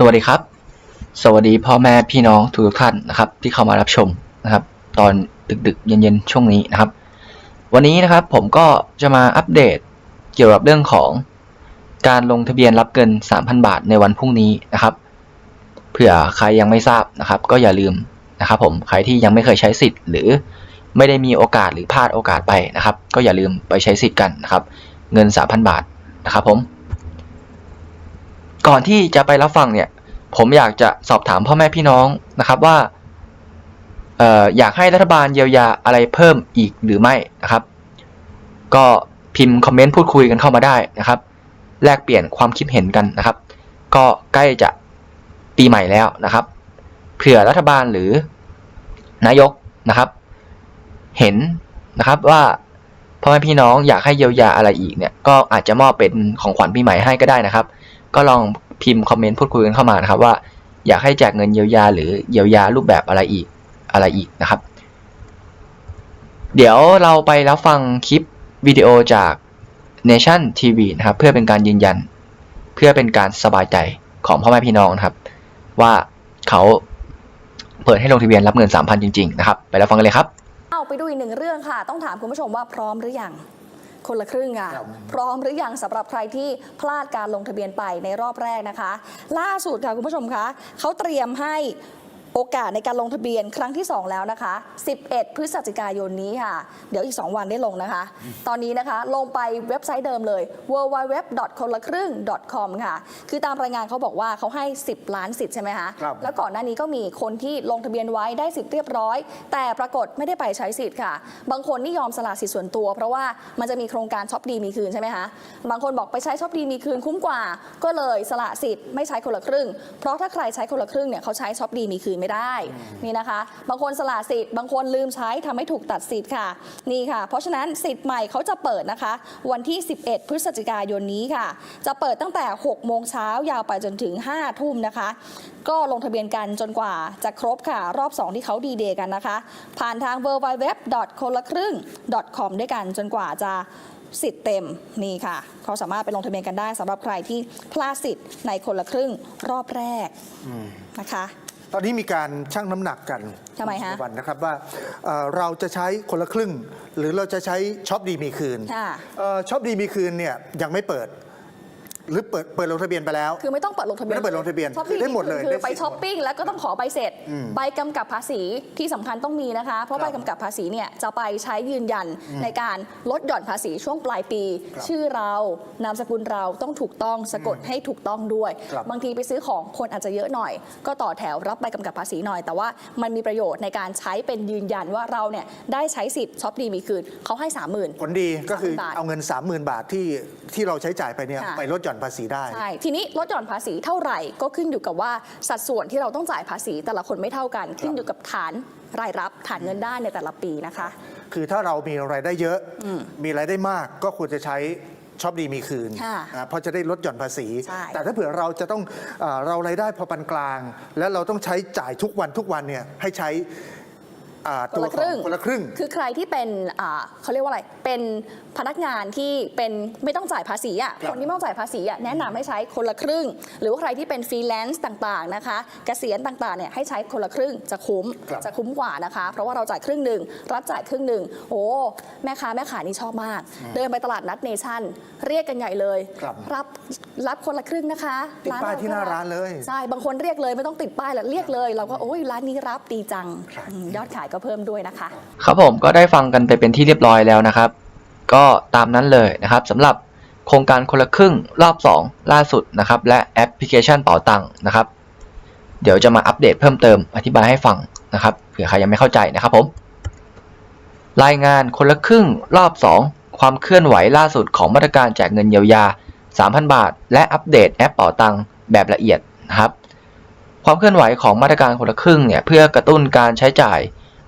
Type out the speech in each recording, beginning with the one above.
สวัสดีครับ สวัสดีพ่อแม่พี่น้องทุกท่านนะครับ ที่เข้ามารับชมนะครับ ตอนดึกๆ เย็นๆ ช่วงนี้นะครับ วันนี้นะครับผมก็จะมาอัปเดตเกี่ยวกับเรื่องของการลงทะเบียนรับเงิน 3,000 บาทในวันพรุ่งนี้นะครับเผื่อใครยังไม่ทราบนะครับ ก็อย่าลืมนะครับผมใครที่ยังไม่เคยใช้สิทธิ์ หรือไม่ได้มีโอกาสหรือพลาดโอกาสไปนะครับ ก็อย่าลืมไปใช้สิทธิ์กันนะครับ เงิน 3,000 บาทนะครับผม ก่อนที่จะไปรับฟังเนี่ย ผมอยากจะสอบถามพ่อแม่พี่น้องนะครับว่าเอ่ออยากให้รัฐบาลเยียวยาอะไรเพิ่มอีกหรือไม่นะครับ ก็พิมพ์คอมเมนต์พูดคุยกันเข้ามาได้นะครับ แลกเปลี่ยนความคิดเห็นกันนะครับ ก็ใกล้จะปีใหม่แล้วนะครับ เผื่อรัฐบาลหรือนายกนะครับ เห็นนะครับว่าพ่อแม่พี่น้องอยากให้เยียวยาอะไรอีกเนี่ยก็อาจจะมอบเป็นของขวัญปีใหม่ให้ก็ได้นะครับ ก็ลองพิมพ์คอมเมนต์พูดคุยกันเข้ามานะครับว่าอยากให้แจกเงินเยียวยาหรือเยียวยารูปแบบอะไรอีกอะไรอีกนะครับ เดี๋ยวเราไปรับฟังคลิปวิดีโอจาก Nation TV นะครับ เพื่อเป็นการยืนยัน เพื่อเป็นการสบายใจของพ่อแม่พี่น้องนะครับ ว่าเขาเปิดให้ลงทะเบียนรับเงิน 3,000 จริง ๆ นะครับ ไปรับฟังกันเลยครับ เอาไปดูอีกหนึ่งเรื่องค่ะ ต้องถามคุณผู้ชมว่าพร้อมหรือยัง คนละครึ่งอะครับ พร้อมหรือยังสำหรับใครที่พลาดการลงทะเบียนไปในรอบแรกนะคะ ล่าสุดค่ะคุณผู้ชมคะเขาเตรียมให้ โอกาสในการลงทะเบียนครั้งที่ 2 แล้วนะคะ 11 พฤศจิกายนนี้ค่ะ เดี๋ยวอีก 2 วันได้ลงนะคะ ตอนนี้นะคะลงไปเว็บไซต์เดิมเลย www. คนละครึ่ง .com ค่ะ คือตามรายงานเขาบอกว่าเขาให้ 10 ล้านสิทธิ์ใช่ไหมคะครับแล้วก่อนหน้านี้ก็มีคนที่ลงทะเบียนไว้ได้สิทธิ์เรียบร้อย แต่ปรากฏไม่ได้ไปใช้สิทธิ์ค่ะ บางคนนี่ยอมสละสิทธิ์ส่วนตัว เพราะว่ามันจะมีโครงการช็อปดีมีคืนใช่ไหมคะ บางคนบอกไปใช้ช็อปดีมีคืนคุ้มกว่า ก็เลยสละสิทธิ์ไม่ใช้คนละครึ่ง เพราะถ้าใครใช้คนละครึ่งเนี่ยเขาใช้ช็อปดีมีคืนไม่ได้นี่นะคะ บางคนสละสิทธิ์บางคนลืมใช้ทำให้ถูกตัดสิทธิ์ค่ะนี่ค่ะ เพราะฉะนั้นสิทธิ์ใหม่เขาจะเปิดนะคะ วันที่ 11 พฤศจิกายนนี้ค่ะ จะเปิดตั้งแต่ 6 โมงเช้ายาวไปจนถึง 5 ทุ่มนะคะ ก็ลงทะเบียนกันจนกว่าจะครบค่ะ รอบ 2 ที่เขาดีเดย์กันนะคะ ผ่านทาง w w w คนละครึ่ง .com ด้วยกันจนกว่าจะสิทธิ์เต็มนี่ค่ะ เขาสามารถไปลงทะเบียนกันได้สำหรับใครที่พลาดสิทธิ์ในคนละครึ่งรอบแรกนะคะ ตอนนี้มีการชั่งน้ำหนักกันทำไมฮะณวันนะครับว่าเอ่อเราจะใช้คนละครึ่ง หรือเราจะใช้ช็อปดีมีคืนค่ะ เอ่อช็อปดีมีคืนเนี่ยยังไม่เปิด หรือเปิดเปิดลงทะเบียนไปแล้ว คือไม่ต้องเปิดลงทะเบียนไม่ต้องเปิดลงทะเบียนช้อปคือปิ้งได้หมดเลยคือได้ไปสิทธิ์ช้อปปิ้งแล้วก็ต้องขอใบเสร็จ อืมใบกำกับภาษีที่สำคัญต้องมีนะคะ เพราะคใบรับกำกับภาษีเนี่ยจะไปใช้ยืนยันในการลดหย่อนภาษีช่วงปลายปี ครับชื่อเรานามสกุลเราต้องถูกต้องสะกดให้ถูกต้องด้วย ครับ บางทีไปซื้อของคนอาจจะเยอะหน่อย ก็ต่อแถวรับใบกำกับภาษีหน่อย แต่ว่ามันมีประโยชน์ในการใช้เป็นยืนยันว่าเราเนี่ยได้ใช้สิทธิ์ช็อปดีมีคืนเขาให้สามหมื่นผลดีก็คือ30,000บาทเอาเงิน 30,000 บาทที่ที่เราใช้จ่ายไปเนี่ยค่ะ ไปลดหย่อนภาษีได้ ใช่ ทีนี้ลดหย่อนภาษีเท่าไหร่ก็ขึ้นอยู่กับว่าสัดส่วนที่เราต้องจ่ายภาษีแต่ละคนไม่เท่ากัน ขึ้นอยู่กับฐานรายรับฐานเงินได้ในแต่ละปีนะคะ คือถ้าเรามีรายได้เยอะอืมมีรายได้มากก็ควรจะใช้ช็อปดีมีคืนค่ะอ่าเพราะจะได้ลดหย่อนภาษีใช่แต่ถ้าเผื่อเราจะต้องเอ่อเรารายได้พอปานกลาง แล้วเราต้องใช้จ่ายทุกวันทุกวันเนี่ยให้ใช้ อ่าคนตัวละขคอรึ่งงคนละครึ่ง คือใครที่เป็นอ่าเขาเรียกว่าอะไร เป็นพนักงานที่เป็นไม่ต้องจ่ายภาษีอะ ครับ คนที่ไม่ต้องจ่ายภาษีอะแนะนำให้ใช้คนละครึ่ง หรือว่าใครที่เป็นฟรีแลนซ์ต่างๆนะคะ เกษียณต่างๆเนี่ยให้ใช้คนละครึ่งจะคุ้ม ครับจะคุ้มกว่านะคะ เพราะว่าเราจ่ายครึ่งหนึ่งรัฐจ่ายครึ่งหนึ่งโอ้แม่ค้าแม่ขายนี่ชอบมาก เดินไปตลาดนัดเนชั่น เรียกกันใหญ่เลยครับรับรับคนละครึ่งนะคะติดป้ายที่หน้าร้านเลย ใช่บางคนเรียกเลยไม่ต้องติดป้ายแล้วเรียกเลย เราก็โอ้ยร้านนี้รับดีจังครับอืมยอดขายก็เพิ่มด้วยนะคะ ครับผมก็ได้ฟังกันไปเป็นที่เรียบร้อยแล้วนะครับ ก็ตามนั้นเลยนะครับสำหรับโครงการคนละครึ่งรอบ 2 ล่าสุดนะครับและแอปพลิเคชันเป๋าตังค์นะครับ เดี๋ยวจะมาอัปเดตเพิ่มเติมอธิบายให้ฟังนะครับเผื่อใครยังไม่เข้าใจนะครับผม รายงานคนละครึ่งรอบ 2 ความเคลื่อนไหวล่าสุดของมาตรการแจกเงินเยียวยา 3,000 บาท และอัปเดตแอปเป๋าตังค์แบบละเอียดนะครับ ความเคลื่อนไหวของมาตรการคนละครึ่งเนี่ยเพื่อกระตุ้นการใช้จ่าย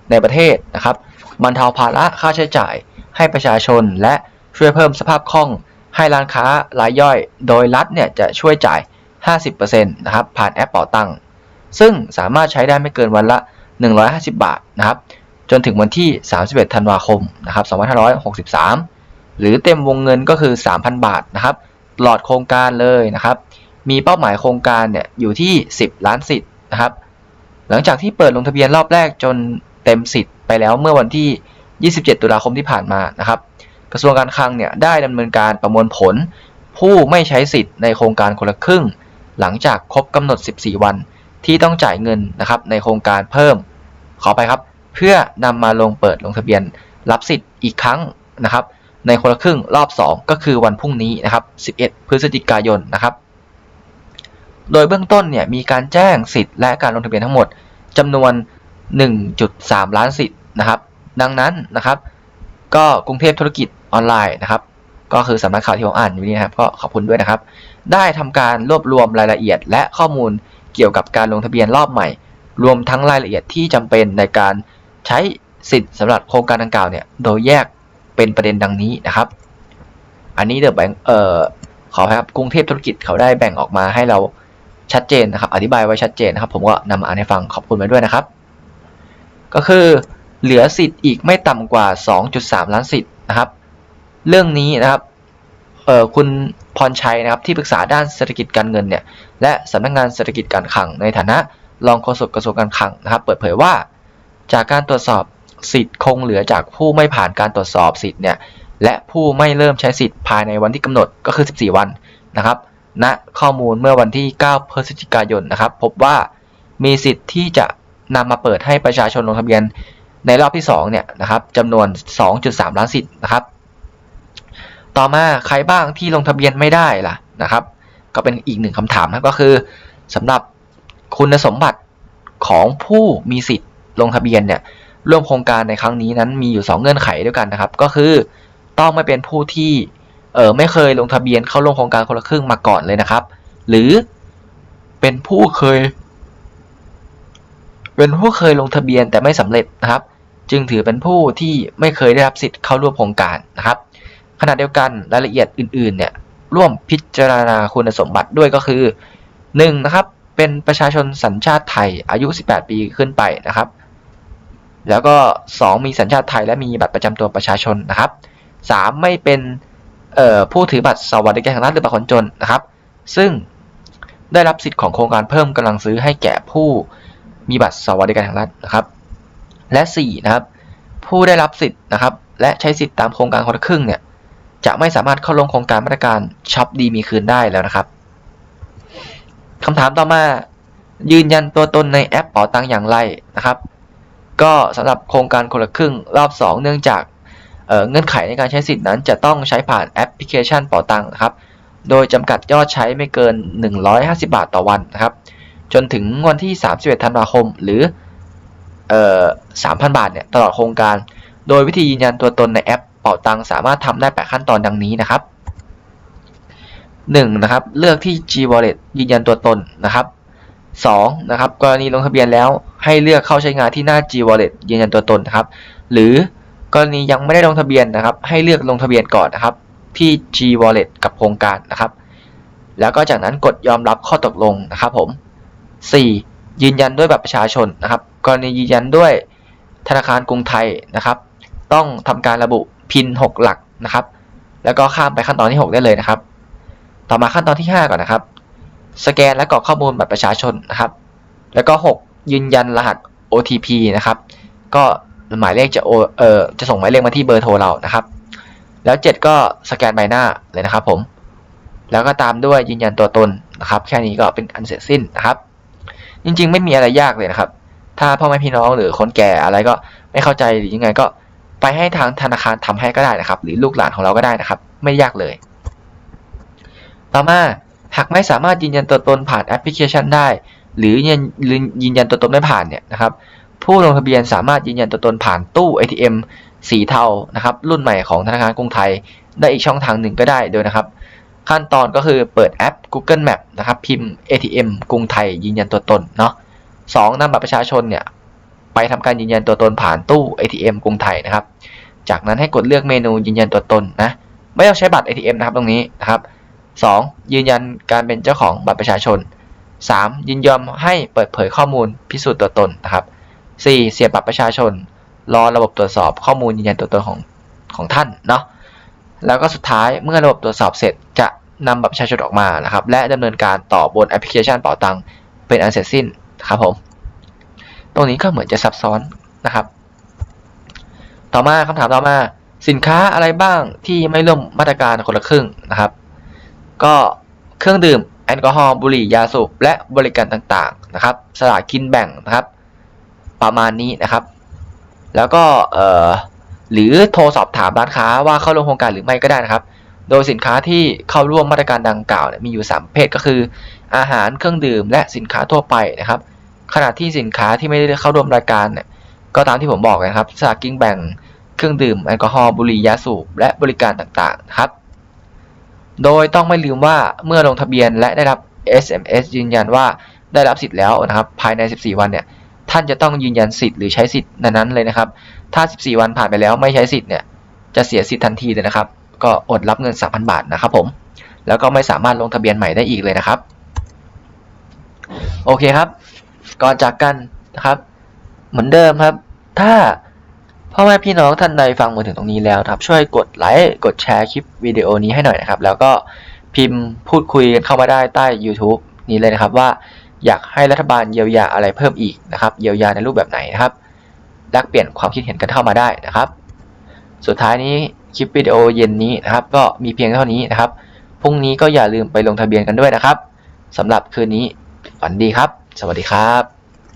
ในประเทศนะครับบรรเทาภาระค่าใช้จ่ายให้ประชาชน และช่วยเพิ่มสภาพคล่องให้ร้านค้ารายย่อย โดยรัฐเนี่ยจะช่วยจ่าย 50%นะครับผ่านแอปเป๋าตังค์ซึ่งสามารถใช้ได้ไม่เกินวันละ 150 บาทนะครับจนถึงวันที่ 31 ธันวาคมนะครับ2563 หรือเต็มวงเงินก็คือ 3,000 บาทนะครับตลอดโครงการเลยนะครับ มีเป้าหมายโครงการเนี่ยอยู่ที่ 10 ล้านสิทธิ์นะครับ หลังจากที่เปิดลงทะเบียนรอบแรกจน เต็มสิทธิ์ไปแล้วเมื่อวันที่ 27 ตุลาคมที่ผ่านมานะครับ กระทรวงการคลังเนี่ยได้ดำเนินการประมวลผล ผู้ไม่ใช้สิทธิ์ในโครงการคนละครึ่ง หลังจากครบกำหนด 14 วันที่ต้องจ่ายเงินนะครับในโครงการเพิ่ม ขอไปครับ เพื่อนำมาลงเปิดลงทะเบียน รับสิทธิ์อีกครั้งนะครับ ในคนละครึ่งรอบ 2 ก็คือวันพรุ่งนี้นะครับ 11 พฤศจิกายนนะครับ โดยเบื้องต้นเนี่ยมีการแจ้งสิทธิ์และการลงทะเบียนทั้งหมดจำนวน 1.3 ล้านสิทธิ์นะครับ ดังนั้นนะครับ ก็กรุงเทพธุรกิจออนไลน์นะครับ ก็คือสำนักข่าวที่ผมอ่านอยู่นี่นะครับก็ขอบคุณด้วยนะครับ ได้ทำการรวบรวมรายละเอียด และข้อมูลเกี่ยวกับการลงทะเบียนรอบใหม่ รวมทั้งรายละเอียดที่จำเป็นในการใช้สิทธิ์สำหรับโครงการดังกล่าวเนี่ยโดยแยกเป็นประเด็นดังนี้นะครับ อันนี้เดอะแบงเอ่อขอครับกรุงเทพธุรกิจเขาได้แบ่งออกมาให้เราชัดเจนนะครับ อธิบายไว้ชัดเจนนะครับ ผมก็นำมาอ่านให้ฟังขอบคุณไว้ด้วยนะครับ ก็คือเหลือสิทธิ์อีกไม่ต่ำกว่า 2.3 ล้านสิทธิ์นะครับ เรื่องนี้นะครับเออคุณพรชัยนะครับที่ปรึกษาด้านเศรษฐกิจการเงินเนี่ยและสำนักงานเศรษฐกิจการคลังในฐานะรองโฆษกกระทรวงการคลังนะครับ เปิดเผยว่า จากการตรวจสอบสิทธิ์คงเหลือจากผู้ไม่ผ่านการตรวจสอบสิทธิ์เนี่ยและผู้ไม่เริ่มใช้สิทธิ์ภายในวันที่กำหนดก็คือ 14 วันนะครับณข้อมูลเมื่อวันที่ 9 พฤศจิกายนนะครับ พบว่ามีสิทธิ์ที่จะ นำมาเปิดให้ประชาชนลงทะเบียนในรอบที่2เนี่ยนะครับจำนวน 2.3 ล้านสิทธิ์นะครับ ต่อมาใครบ้างที่ลงทะเบียนไม่ได้ล่ะนะครับ ก็เป็นอีกหนึ่งคำถามนะก็คือสำหรับคุณสมบัติของผู้มีสิทธิ์ลงทะเบียนเนี่ยร่วมโครงการในครั้งนี้นั้นมีอยู่ 2 เงื่อนไขด้วยกันนะครับ ก็คือต้องไม่เป็นผู้ที่เออไม่เคยลงทะเบียนเข้าร่วมโครงการคนละครึ่งมาก่อนเลยนะครับ หรือเป็นผู้เคย เป็นผู้เคยลงทะเบียนแต่ไม่สำเร็จนะครับ จึงถือเป็นผู้ที่ไม่เคยได้รับสิทธิ์เข้าร่วมโครงการนะครับขณะเดียวกันรายละเอียดอื่นๆเนี่ยร่วมพิจารณาคุณสมบัติด้วยก็คือ 1. นะครับเป็นประชาชนสัญชาติไทยอายุ 18 ปีขึ้นไปนะครับ แล้วก็ 2 มีสัญชาติไทยและมีบัตรประจำตัวประชาชนนะครับ 3. ไม่เป็นผู้ถือบัตรสวัสดิการแห่งรัฐหรือบัตรคนจนนะครับ ซึ่งได้รับสิทธิ์ของโครงการเพิ่มกำลังซื้อให้แก่ผู้ มีบัตรสวัสดิการแห่งรัฐนะครับ และ4นะครับผู้ได้รับสิทธิ์นะครับ และใช้สิทธิ์ตามโครงการคนละครึ่งเนี่ยจะไม่สามารถเข้าลงโครงการมาตรการช็อปดีมีคืนได้แล้วนะครับคำถามต่อมายืนยันตัวตนในแอปเป๋าตังอย่างไรนะครับ ก็สำหรับโครงการคนละครึ่งรอบ 2 เนื่องจากเเงื่อนไขในการใช้สิทธิ์นั้น จะต้องใช้ผ่านแอปพลิเคชันเป๋าตังนะครับ โดยจำกัดยอดใช้ไม่เกิน 150 บาทต่อวันนะครับ จนถึงวันที่ 31 ธันวาคม หรือเอ่อ3,000 บาทเนี่ยตลอดโครงการ โดยวิธียืนยันตัวตนในแอปเป๋าตังสามารถทำได้ 8 ขั้นตอนดังนี้นะครับ 1. นะครับเลือกที่ G Wallet ยืนยันตัวตนนะครับ 2. นะครับกรณีลงทะเบียนแล้วให้เลือกเข้าใช้งานที่หน้า G Wallet ยืนยันตัวตนนะครับ หรือกรณียังไม่ได้ลงทะเบียนนะครับ ให้เลือกลงทะเบียนก่อนนะครับ ที่ G Wallet กับโครงการนะครับ แล้วก็จากนั้นกดยอมรับข้อตกลงนะครับผม 4. ยืนยันด้วยบัตรประชาชนนะครับกรณียืนยันด้วยธนาคารกรุงไทยนะครับ ต้องทำการระบุพิน 6 หลักนะครับ แล้วก็ข้ามไปขั้นตอนที่ 6 ได้เลยนะครับ ต่อมาขั้นตอนที่ 5 ก่อนนะครับ สแกนและกรอกข้อมูลบัตรประชาชนนะครับ แล้วก็ 6 ยืนยันรหัส OTP นะครับ ก็หมายเลขจะโอเอ่อจะส่งหมายเลขมาที่เบอร์โทรเรานะครับ แล้ว 7 ก็สแกนใบหน้าเลยนะครับผม แล้วก็ตามด้วยยืนยันตัวตนนะครับ แค่นี้ก็เป็นอันเสร็จสิ้นนะครับ จริง ๆ ไม่มีอะไรยากเลยนะครับ ถ้าพ่อแม่พี่น้องหรือคนแก่อะไรก็ไม่เข้าใจหรือยังไงก็ไปให้ทางธนาคารทำให้ก็ได้นะครับ หรือลูกหลานของเราก็ได้นะครับ ไม่ยากเลย ต่อมาหากไม่สามารถยืนยันตัวตนผ่านแอปพลิเคชันได้ หรือยืนยืนยันตัวตนไม่ผ่านเนี่ยนะครับผู้ลงทะเบียนสามารถยืนยันตัวตนผ่านตู้ ATM สีเทานะครับรุ่นใหม่ของธนาคารกรุงไทย ได้อีกช่องทางหนึ่งก็ได้โดยนะครับ ขั้นตอนก็คือเปิดแอป Google Map นะครับ พิมพ์ ATM กรุงไทยยืนยันตัวตนเนาะสองนำบัตรประชาชนเนี่ยไปทำการยืนยันตัวตนผ่านตู้ ATM กรุงไทยนะครับ จากนั้นให้กดเลือกเมนูยืนยันตัวตนนะ ไม่ต้องใช้บัตร ATM นะครับตรงนี้นะครับ 2. ยืนยันการเป็นเจ้าของบัตรประชาชน 3. ยินยอมให้เปิดเผยข้อมูลพิสูจน์ตัวตนนะครับ 4. เสียบบัตรประชาชน รอระบบตรวจสอบข้อมูลยืนยันตัวตนของของท่านเนาะ แล้วก็สุดท้ายเมื่อระบบตรวจสอบเสร็จจะนำบัตรประชาชนออกมานะครับ และดำเนินการต่อบนแอปพลิเคชันเป๋าตังเป็นอันเสร็จสิ้นครับผม ตรงนี้ก็เหมือนจะซับซ้อนนะครับ ต่อมาคำถามต่อมา สินค้าอะไรบ้างที่ไม่ร่วมมาตรการคนละครึ่งนะครับ ก็เครื่องดื่มแอลกอฮอล์บุหรี่ยาสูบและบริการต่างๆนะครับ สลากกินแบ่งนะครับ ประมาณนี้นะครับ แล้วก็เอ่อ หรือโทรสอบถามร้านค้าว่าเข้าร่วมโครงการหรือไม่ก็ได้นะครับ โดยสินค้าที่เข้าร่วมมาตรการดังกล่าวมีอยู่ 3 ประเภทก็คือ อาหารเครื่องดื่มและสินค้าทั่วไปนะครับ ขณะที่สินค้าที่ไม่ได้เข้าร่วมรายการเนี่ยก็ตามที่ผมบอกนะครับสลากกินแบ่งเครื่องดื่มแอลกอฮอล์บุหรี่ยาสูบและบริการต่างๆนะครับ โดยต้องไม่ลืมว่าเมื่อลงทะเบียนและได้รับ SMS ยืนยันว่าได้รับสิทธิ์แล้วนะครับภายใน 14 วันเนี่ย ท่านจะต้องยืนยันสิทธิ์หรือใช้สิทธิ์นั้นๆเลยนะครับ ถ้า 14 วันผ่านไปแล้วไม่ใช้สิทธิ์เนี่ยจะเสียสิทธิ์ทันทีเลยนะครับ ก็อดรับเงิน 3,000 บาทนะครับผมแล้วก็ไม่สามารถลงทะเบียนใหม่ได้อีกเลยนะครับ โอเคครับ ก่อนจากกันนะครับ เหมือนเดิมครับ ถ้าพ่อแม่พี่น้องท่านใดฟังมาถึงตรงนี้แล้วครับ ช่วยกดไลค์กดแชร์คลิปวิดีโอนี้ให้หน่อยนะครับ แล้วก็พิมพ์พูดคุยกันเข้ามาได้ใต้ YouTube นี้เลยนะครับว่า อยากให้รัฐบาลเยียวยาอะไรเพิ่มอีกนะครับเยียวยาในรูปแบบไหนนะครับแลกเปลี่ยนความคิดเห็นกันเข้ามาได้นะครับ สุดท้ายนี้คลิปวิดีโอเย็นนี้นะครับ ก็มีเพียงเท่านี้นะครับพรุ่งนี้ก็อย่าลืมไปลงทะเบียนกันด้วยนะครับสำหรับคืนนี้ฝันดีครับ สวัสดีครับ